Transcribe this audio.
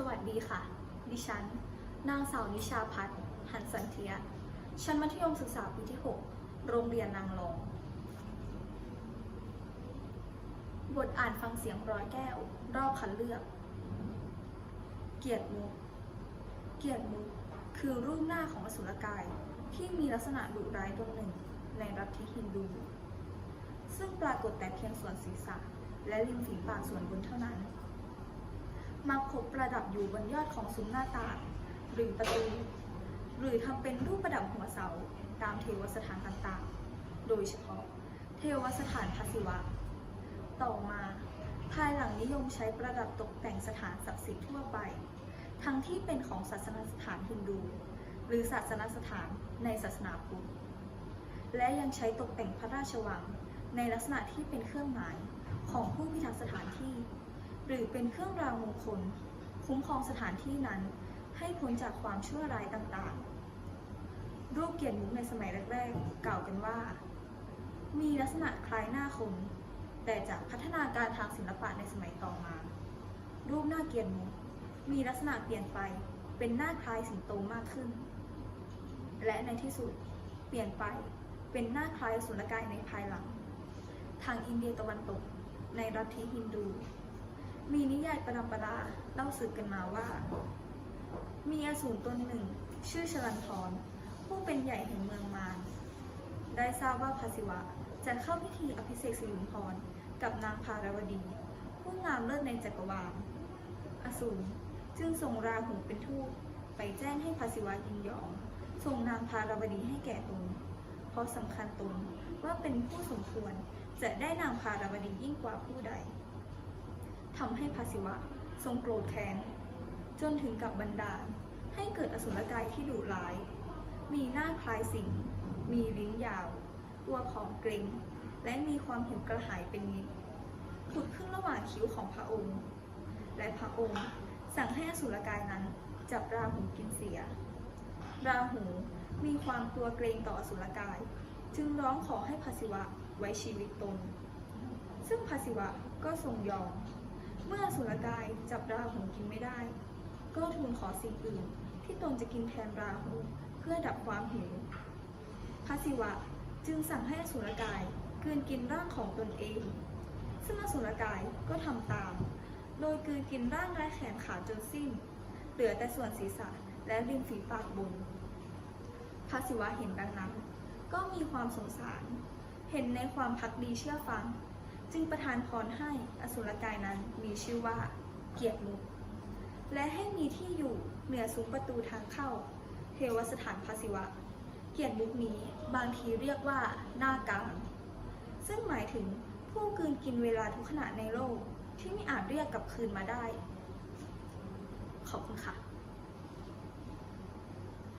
สวัสดีค่ะ ดิฉัน นางสาวนิชาพัฒน์หันสันเทีย ชั้นมัธยมศึกษาปีที่ 6 โรงเรียนนางรอง บทอ่านฟังเสียงร้อยแก้ว รอบคัดเลือก เกียรติมุก เกียรติมุกคือรูปหน้าของอสุรกายที่มีลักษณะดุร้ายดวงหนึ่งในรัฐทิฮินดู ซึ่งปรากฏแต่เพียงส่วนศีรษะ และริมฝีปากส่วนบนเท่านั้น มักพบประดับอยู่บนยอดของซุ้มหน้าต่างหรือประตู หรือทำเป็นรูปประดับหัวเสาตามเทวสถานต่างๆ โดยเฉพาะ เทวสถานพระศิวะ ต่อมา ภายหลังนิยมใช้ประดับตกแต่งสถานศักดิ์สิทธิ์ทั่วไป ทั้งที่เป็นของศาสนสถานฮินดู หรือศาสนสถานในศาสนาพุทธ และยังใช้ตกแต่งพระราชวังในลักษณะที่เป็นเครื่องหมายของผู้พิทักษ์สถานที่ หรือเป็นเครื่องรางมงคล คุ้มครองสถานที่นั้น ให้พ้นจากความชั่วร้ายต่างๆ รูปเกียรติมุกในสมัยแรกๆ กล่าวกันว่า มีลักษณะคล้ายหน้าคน แต่จากพัฒนาการทางศิลปะในสมัยต่อมา รูปหน้าเกียรติมุกมีลักษณะเปลี่ยนไปเป็นหน้าคล้ายสิงโตมากขึ้น และในที่สุดเปลี่ยนไปเป็นหน้าคล้ายสุรกายในภายหลัง ทางอินเดียตะวันตกในรัฐทิฮินดู มีนิยายประดับประดาเล่าสืบกันมาว่า มีอสูรตนหนึ่ง ชื่อชลันทรผู้เป็นใหญ่แห่งเมืองมารได้ทราบว่าพระศิวะจะเข้าพิธีอภิเษกสิรินพรกับนางพารวดี ผู้งามเลิศในจักรวาลอสูรจึงส่งราหูเป็นทูตไปแจ้งให้พระศิวะยินยอมส่งนางพารวดีให้แก่ตนเพราะสำคัญตนว่าเป็นผู้สมควรจะได้นางพารวดียิ่งกว่าผู้ใด ทำให้พระศิวะทรงโกรธแค้นจนถึงกับบันดาล ให้เกิดอสุรกายที่ดุร้าย มีหน้าคล้ายสิง มีลิ้นยาว ตัวผอมเกรงและมีความหิวกระหายเป็นนิดผุดขึ้นระหว่างคิ้วของพระองค์ และพระองค์สั่งให้อสุรกายนั้นจับราหูกินเสีย ราหูมีความกลัวเกรงต่ออสุรกาย จึงร้องขอให้พระศิวะไว้ชีวิตตน ซึ่งพระศิวะก็ทรงยอม เมื่อสุรกายจับราหูกินไม่ได้ ก็ทูลขอสิ่งอื่น ที่ตนจะกินแทนราหูเพื่อดับความหิวพระศิวะจึงสั่งให้สุรกายกลืนกินร่างของตนเอง ซึ่งอสุรกายก็ทำตาม โดยกลืนกินร่างและแขนขาจนสิ้น เหลือแต่ส่วนศีรษะและริมฝีปากบนพระศิวะเห็นดังนั้น ก็มีความสงสาร เห็นในความพักดีเชื่อฟัง จึงประทานพรให้อสุรกายนั้นมีชื่อว่าเกียรติมุกและให้มีที่อยู่เหนือซุ้มประตูทางเข้า เทวสถานพระศิวะ เกียรติมุกนี้บางทีเรียกว่าหน้ากลางซึ่งหมายถึงผู้กืนกินเวลาทุกขณะในโลกที่ไม่อาจเรียกกลับคืนมาได้ ขอบคุณค่ะ